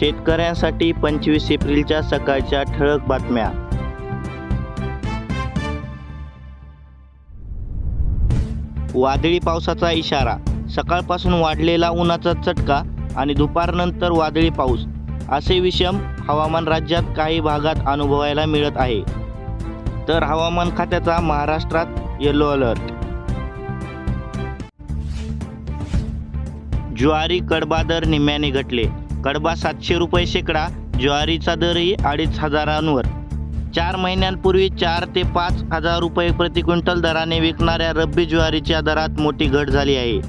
शेतकऱ्यांसाठी पंचवीस एप्रिलच्या सकाळच्या ठळक बातम्या. वादळी पावसाचा इशारा. सकाळपासून वाढलेला उन्हाचा चटका आणि दुपारनंतर वादळी पाऊस. असे विषम हवामान राज्यात काही भागात अनुभवायला मिळत आहे. तर हवामान खात्याचा महाराष्ट्रात येलो अलर्ट ज्वारी कडबादर निम्म्याने घटले. कडबा सातशे रुपये शेकडा ज्वारीचा दरही अडीच हजारांवर. चार महिन्यांपूर्वी चार ते पाच हजार रुपये प्रति क्विंटल दराने विकणाऱ्या रब्बी ज्वारीच्या दरात मोठी घट झाली आहे.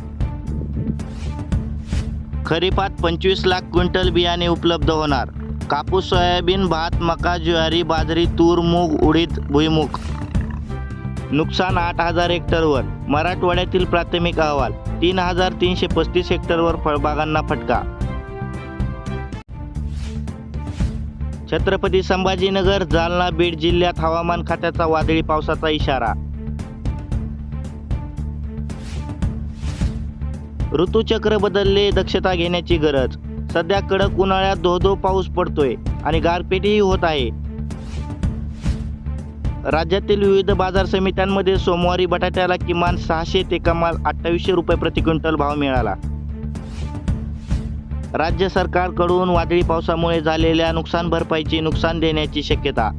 खरीपात पंचवीस लाख क्विंटल बियाणे उपलब्ध होणार. कापूस सोयाबीन भात मका ज्वारी बाजरी तूर मूग उडीद भुईमुग. नुकसान आठ हजार हेक्टरवर. मराठवाड्यातील प्राथमिक अहवाल तीन हजार तीनशे पस्तीस हेक्टरवर फळबागांना फटका छत्रपती संभाजीनगर जालना बीड जिल्ह्यात हवामान खात्याचा वादळी पावसाचा इशारा. ऋतूचक्र बदलले दक्षता घेण्याची गरज. सध्या कडक उन्हाळ्यात धो धो पाऊस पडतोय आणि गारपीटही होत आहे. राज्यातील विविध बाजार समित्यांमध्ये सोमवारी बटाट्याला किमान सहाशे ते कमाल अठ्ठावीसशे रुपये प्रति क्विंटल भाव मिळाला. राज्य सरकारकडून वादळी पावसामुळे झालेल्या नुकसान भरपाईची नुकसान देण्याची शक्यता.